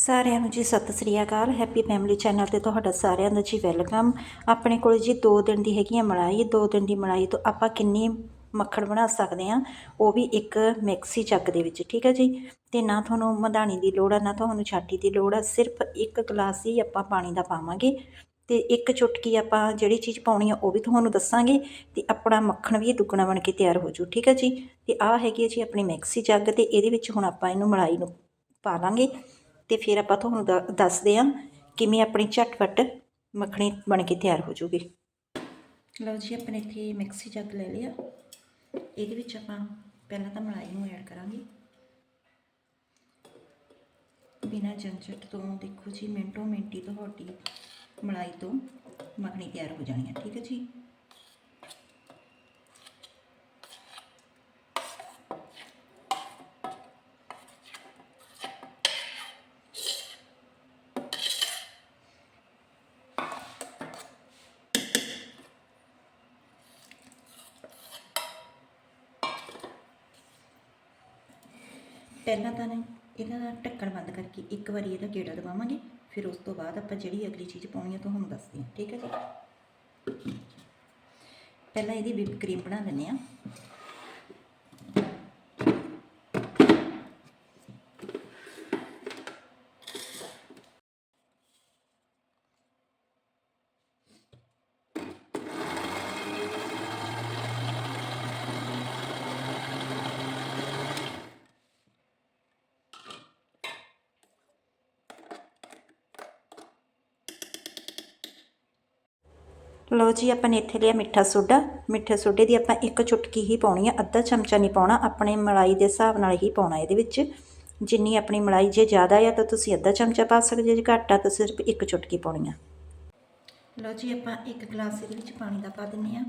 ਸਾਰਿਆਂ ਨੂੰ ਜੀ ਸਤਿ ਸ੍ਰੀ ਅਕਾਲ। ਹੈਪੀ ਫੈਮਿਲੀ ਚੈਨਲ ਤੇ ਤੁਹਾਡਾ ਸਾਰਿਆਂ ਦਾ ਜੀ ਵੈਲਕਮ ਆਪਣੇ ਕੋਲ ਜੀ 2 ਦਿਨ ਦੀ ਹੈਗੀ ਆ ਮਲਾਈ। 2 ਦਿਨ ਦੀ ਮਲਾਈ ਤੋਂ ਆਪਾਂ ਕਿੰਨੀ ਮੱਖਣ ਬਣਾ ਸਕਦੇ ਆ, ਉਹ ਵੀ ਇੱਕ ਮਿਕਸੀ ਚੱਕ ਦੇ ਵਿੱਚ, ਠੀਕ ਹੈ ਜੀ? ਤੇ ਨਾ ਤੁਹਾਨੂੰ ਮਧਾਣੀ ਦੀ ਲੋੜ ਆ, ਨਾ ਤੁਹਾਨੂੰ ਛਾਟੀ ਦੀ ਲੋੜ ਆ, ਸਿਰਫ ਇੱਕ ਗਲਾਸ ਹੀ ਆਪਾਂ ਪਾਣੀ ਦਾ ਪਾਵਾਂਗੇ। ਤੇ ਇੱਕ ਚੁਟਕੀ ਆਪਾਂ ਜਿਹੜੀ ਚੀਜ਼ ਪਾਉਣੀ ਆ, ਉਹ ਵੀ ਤੁਹਾਨੂੰ ਦੱਸਾਂਗੇ। ਤੇ ਆਪਣਾ ਮੱਖਣ ਵੀ ਦੁੱਗਣਾ ਬਣ ਕੇ ਤਿਆਰ ਹੋ ਜੂ ਠੀਕ ਹੈ ਜੀ? ਤੇ ਆਹ ਹੈਗੀ ਹੈ ਜੀ ਆਪਣੀ ਮਿਕਸੀ ਜੱਗ ਤੇ ਇਹਦੇ ਵਿੱਚ ਹੁਣ ਆਪਾਂ ਇਹਨੂੰ ਮਲਾਈ ਨੂੰ ਪਾ ਲਾਂਗੇ। ਤੇ ਫਿਰ ਆਪਾਂ ਤੁਹਾਨੂੰ ਦ- ਦੱਸਦੇ ਹਾਂ ਕਿਵੇਂ ਆਪਣੀ ਝਟਪਟ ਮੱਖਣੀ ਬਣ ਕੇ ਤਿਆਰ ਹੋ ਜੂਗੀ। ਲਓ ਜੀ ਆਪਣੇ ਇੱਥੇ ਮਿਕਸੀ ਜੱਗ ਲੈ ਲਿਆ ਇਹਦੇ ਵਿੱਚ ਆਪਾਂ ਪਹਿਲਾਂ ਤਾਂ ਮਲਾਈ ਨੂੰ ਐਡ ਕਰਾਂਗੇ। ਬਿਨਾਂ ਝੰਝਟ ਤੋਂ ਦੇਖੋ ਜੀ, ਮਿੰਟੋ ਮਿੰਟੀ ਤੁਹਾਡੀ ਮਲਾਈ ਤੋਂ ਮੱਖਣੀ ਤਿਆਰ ਹੋ ਜਾਣੀ ਹੈ ਠੀਕ ਹੈ ਜੀ? ਪਹਿਲਾਂ ਤਾਂ ਨਾ ਇਹਦਾ ਢੱਕਣ ਬੰਦ ਕਰਕੇ ਇੱਕ ਵਾਰੀ ਇਹਦਾ ਗੇੜਾ ਦਵਾਵਾਂਗੇ ਫਿਰ ਉਸ ਤੋਂ ਬਾਅਦ ਆਪਾਂ ਜਿਹੜੀ ਅਗਲੀ ਚੀਜ਼ ਪਾਉਣੀ ਹੈ ਤੁਹਾਨੂੰ ਦੱਸਦੇ ਹਾਂ, ਠੀਕ ਹੈ ਜੀ? ਪਹਿਲਾਂ ਇਹਦੀ ਵਿਪ ਕਰੀਮ ਬਣਾ ਲੈਂਦੇ ਹਾਂ। ਲਓ ਜੀ, ਆਪਾਂ ਨੇ ਇੱਥੇ ਲਿਆ ਮਿੱਠਾ ਸੋਡਾ। ਮਿੱਠੇ ਸੋਡੇ ਦੀ ਆਪਾਂ ਇੱਕ ਚੁਟਕੀ ਹੀ ਪਾਉਣੀ ਆ। ਅੱਧਾ ਚਮਚਾ ਨਹੀਂ ਪਾਉਣਾ, ਆਪਣੇ ਮਲਾਈ ਦੇ ਹਿਸਾਬ ਨਾਲ ਹੀ ਪਾਉਣਾ ਇਹਦੇ ਵਿੱਚ। ਜਿੰਨੀ ਆਪਣੀ ਮਲਾਈ ਜੇ ਜ਼ਿਆਦਾ ਆ, ਤਾਂ ਤੁਸੀਂ ਅੱਧਾ ਚਮਚਾ ਪਾ ਸਕਦੇ ਜੇ ਘੱਟ ਆ, ਤਾਂ ਸਿਰਫ ਇੱਕ ਚੁਟਕੀ ਪਾਉਣੀ ਆ। ਲਓ ਜੀ, ਆਪਾਂ ਇੱਕ ਗਲਾਸ ਇਹਦੇ ਵਿੱਚ ਪਾਣੀ ਦਾ ਪਾ ਦਿੰਨੇ ਆ।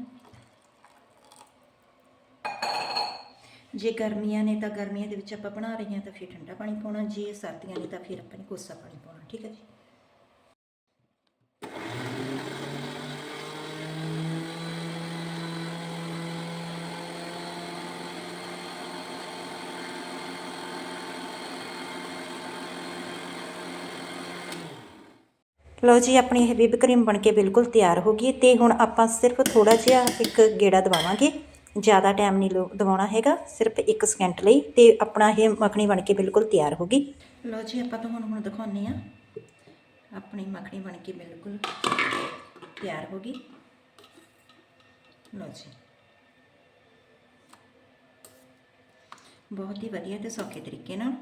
ਜੇ ਗਰਮੀਆਂ ਨੇ ਤਾਂ ਗਰਮੀਆਂ ਦੇ ਵਿੱਚ ਆਪਾਂ ਬਣਾ ਰਹੇ ਹਾਂ ਤਾਂ ਫਿਰ ਠੰਡਾ ਪਾਣੀ ਪਾਉਣਾ, ਜੇ ਸਰਦੀਆਂ ਨੇ ਤਾਂ ਫਿਰ ਆਪਾਂ ਨੇ ਕੋਸਾ ਪਾਣੀ ਪਾਉਣਾ, ਠੀਕ ਹੈ ਜੀ? ਲਓ ਜੀ, ਆਪਣੀ ਇਹ ਵਿਬ ਕਰੀਮ ਬਣ ਕੇ ਬਿਲਕੁਲ ਤਿਆਰ ਹੋ ਗਈ ਹੈ ਤੇ ਹੁਣ ਆਪਾਂ ਸਿਰਫ ਥੋੜਾ ਜਿਹਾ ਇੱਕ ਗੇੜਾ ਦਵਾਵਾਂਗੇ। ਜ਼ਿਆਦਾ ਟਾਈਮ ਨਹੀਂ ਲੋ, ਦਵਾਉਣਾ ਹੈਗਾ, ਸਿਰਫ 1 ਸਕਿੰਟ ਲਈ ਤੇ ਆਪਣਾ ਇਹ ਮੱਖਣੀ ਬਣ ਕੇ ਬਿਲਕੁਲ ਤਿਆਰ ਹੋ ਗਈ। ਲਓ ਜੀ, ਆਪਾਂ ਤੁਹਾਨੂੰ ਹੁਣ ਦਿਖਾਉਂਦੇ ਆ ਆਪਣੀ ਮੱਖਣੀ ਬਣ ਕੇ ਬਿਲਕੁਲ ਤਿਆਰ ਹੋ ਗਈ। ਲਓ ਜੀ। ਬਹੁਤ ਹੀ ਵਧੀਆ ਤੇ ਸੌਖੇ ਤਰੀਕੇ ਨਾਲ।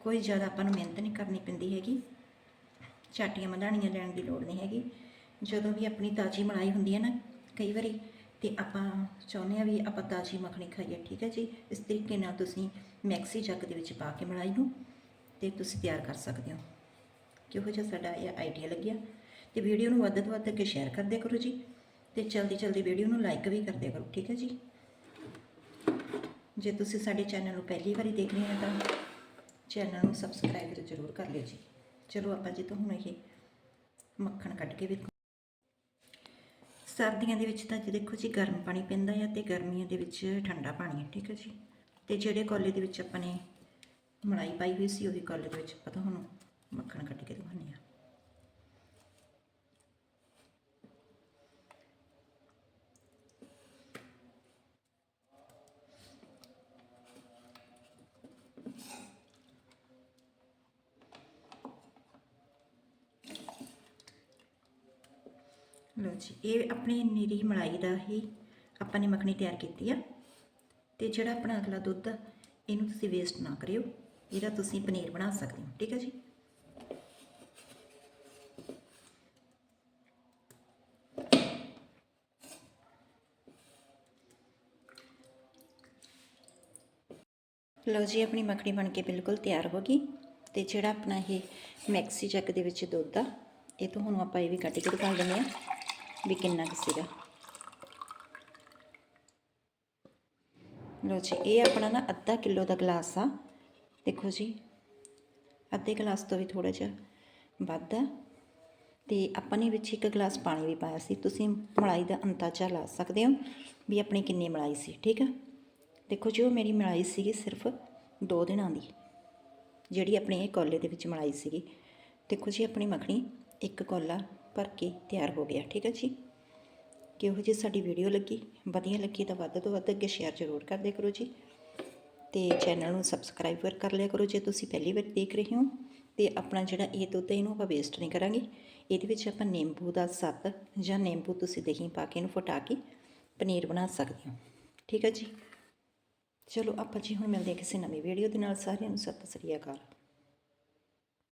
ਕੋਈ ਜ਼ਿਆਦਾ ਆਪਾਂ ਨੂੰ ਮਿਹਨਤ ਨਹੀਂ ਕਰਨੀ ਪੈਂਦੀ ਹੈਗੀ। ਚਾਟੀਆਂ ਮਧਾਣੀਆਂ ਲੈਣ ਦੀ ਲੋੜ ਨਹੀਂ ਹੈਗੀ। ਜਦੋਂ ਵੀ ਆਪਣੀ ਤਾਜ਼ੀ ਮਲਾਈ ਹੁੰਦੀ ਹੈ ਨਾ ਕਈ ਵਾਰੀ, ਤੇ ਆਪਾਂ ਚਾਹੁੰਦੇ ਆ ਵੀ ਆਪਾਂ ਤਾਜ਼ੀ ਮੱਖਣੀ ਖਾਈਏ, ਠੀਕ ਹੈ ਜੀ? ਇਸ ਤਰੀਕੇ ਨਾਲ ਤੁਸੀਂ ਮੈਕਸੀ ਜੱਗ ਦੇ ਵਿੱਚ ਪਾ ਕੇ ਮਲਾਈ ਨੂੰ ਤੇ ਤੁਸੀਂ ਤਿਆਰ ਕਰ ਸਕਦੇ ਹੋ। ਕਿਹੋ ਜਿਹਾ ਸਾਡਾ ਇਹ ਆਈਡੀਆ ਲੱਗਿਆ। ਤੇ ਵੀਡੀਓ ਨੂੰ ਵੱਧ ਤੋਂ ਵੱਧ ਅੱਗੇ ਸ਼ੇਅਰ ਕਰਦੇ ਕਰੋ ਜੀ। ਤੇ ਜਲਦੀ ਜਲਦੀ ਵੀਡੀਓ ਨੂੰ ਲਾਈਕ ਵੀ ਕਰਦੇ ਕਰੋ, ਠੀਕ ਹੈ ਜੀ? ਜੇ ਤੁਸੀਂ ਸਾਡੇ ਚੈਨਲ ਨੂੰ ਪਹਿਲੀ ਵਾਰੀ ਦੇਖ ਰਹੇ ਹੋ ਤਾਂ ਚੈਨਲ ਨੂੰ ਸਬਸਕ੍ਰਾਈਬ ਜ਼ਰੂਰ ਕਰ ਲਿਓ ਜੀ। ਚਲੋ ਆਪਾਂ ਜੀ ਤੋਂ ਹੁਣ ਇਹ ਮੱਖਣ ਕੱਢ ਕੇ ਵੇਖੋ। ਸਰਦੀਆਂ ਦੇ ਵਿੱਚ ਤਾਂ ਜੀ ਦੇਖੋ ਜੀ ਗਰਮ ਪਾਣੀ ਪੈਂਦਾ ਆ ਤੇ ਗਰਮੀਆਂ ਦੇ ਵਿੱਚ ਠੰਡਾ ਪਾਣੀ ਹੈ ਠੀਕ ਹੈ ਜੀ। ਤੇ ਜਿਹੜੇ ਕੋਲੇ ਦੇ ਵਿੱਚ ਆਪਾਂ ਨੇ ਮਲਾਈ ਪਾਈ ਹੋਈ ਸੀ, ਉਹੀ ਕੋਲੇ ਦੇ ਵਿੱਚ ਆਪਾਂ ਤੁਹਾਨੂੰ ਮੱਖਣ ਕੱਢ ਕੇ ਦਿਖਾਉਂਦੇ ਆ। ਲਓ ਜੀ, ਇਹ ਆਪਣੀ ਨੀਰੀ ਮਲਾਈ ਦਾ ਹੀ ਆਪਾਂ ਨੇ ਮੱਖਣੀ ਤਿਆਰ ਕੀਤੀ ਆ। ਤੇ ਜਿਹੜਾ ਆਪਣਾ ਅਗਲਾ ਦੁੱਧ ਆ ਇਹਨੂੰ ਤੁਸੀਂ ਵੇਸਟ ਨਾ ਕਰਿਓ। ਇਹਦਾ ਤੁਸੀਂ ਪਨੀਰ ਬਣਾ ਸਕਦੇ ਹੋ, ਠੀਕ ਹੈ ਜੀ? ਲਓ ਜੀ, ਆਪਣੀ ਮੱਖਣੀ ਬਣ ਕੇ ਬਿਲਕੁਲ ਤਿਆਰ ਹੋ ਗਈ। ਤੇ ਜਿਹੜਾ ਆਪਣਾ ਇਹ ਮੈਕਸੀ ਜੱਗ ਦੇ ਵਿੱਚ ਦੁੱਧ ਆ, ਇਹ ਤੋਂ ਹੁਣ ਆਪਾਂ ਇਹ ਵੀ ਕੱਢ ਕੇ ਦਿਖਾ ਦਿੰਦੇ ਆ ਵੀ ਕਿੰਨਾ ਕੁ ਸੀਗਾ। ਲਓ ਜੀ, ਇਹ ਆਪਣਾ ਨਾ ਅੱਧਾ ਕਿਲੋ ਦਾ ਗਲਾਸ ਆ। ਦੇਖੋ ਜੀ, ਅੱਧੇ ਗਲਾਸ ਤੋਂ ਵੀ ਥੋੜਾ ਜਿਹਾ ਵੱਧ ਆ। ਤੇ ਆਪਾਂ ਨੇ ਵਿੱਚ ਇੱਕ ਗਲਾਸ ਪਾਣੀ ਵੀ ਪਾਇਆ ਸੀ। ਤੁਸੀਂ ਮਲਾਈ ਦਾ ਅੰਦਾਜ਼ਾ ਲਾ ਸਕਦੇ ਹੋ ਵੀ ਆਪਣੀ ਕਿੰਨੀ ਮਲਾਈ ਸੀ, ਠੀਕ ਆ? ਦੇਖੋ ਜੀ, ਉਹ ਮੇਰੀ ਮਲਾਈ ਸੀਗੀ ਸਿਰਫ 2 ਦਿਨਾਂ ਦੀ, ਜਿਹੜੀ ਆਪਣੀ ਇਹ ਕੋਲੇ ਦੇ ਵਿੱਚ ਮਲਾਈ ਸੀਗੀ। ਦੇਖੋ ਜੀ, ਆਪਣੀ ਮੱਖਣੀ ਇੱਕ ਕੋਲਾ ਭਰ ਕੇ ਤਿਆਰ ਹੋ ਗਿਆ, ਠੀਕ ਹੈ ਜੀ? ਕਿਹੋ ਜੀ ਸਾਡੀ ਵੀਡੀਓ ਲੱਗੀ? ਵਧੀਆ ਲੱਗੀ ਤਾਂ ਵੱਧ ਤੋਂ ਵੱਧ ਅੱਗੇ ਸ਼ੇਅਰ ਜ਼ਰੂਰ ਕਰਦੇ ਕਰੋ ਜੀ। ਤੇ ਚੈਨਲ ਨੂੰ ਸਬਸਕ੍ਰਾਈਬ ਕਰ ਲਿਆ ਕਰੋ ਜੇ ਤੁਸੀਂ ਪਹਿਲੀ ਵਾਰ ਦੇਖ ਰਹੇ ਹੋ। ਤੇ ਆਪਣਾ ਜਿਹੜਾ ਇਹ ਦੁੱਧ ਇਹਨੂੰ ਆਪਾਂ ਵੇਸਟ ਨਹੀਂ ਕਰਾਂਗੇ। ਇਹਦੇ ਵਿੱਚ ਆਪਾਂ ਨਿੰਬੂ ਦਾ ਸੱਤ ਜਾਂ ਨਿੰਬੂ ਤੁਸੀਂ ਦਹੀਂ ਪਾ ਕੇ ਇਹਨੂੰ ਫਟਾ ਕੇ ਪਨੀਰ ਬਣਾ ਸਕਦੇ ਹੋ। ਠੀਕ ਹੈ ਜੀ? ਚਲੋ ਆਪਾਂ ਜੀ ਹੁਣ ਮਿਲਦੇ ਹਾਂ ਕਿਸੇ ਨਵੀਂ ਵੀਡੀਓ ਦੇ ਨਾਲ। ਸਾਰਿਆਂ ਨੂੰ ਸਤਿ ਸ੍ਰੀ ਅਕਾਲ।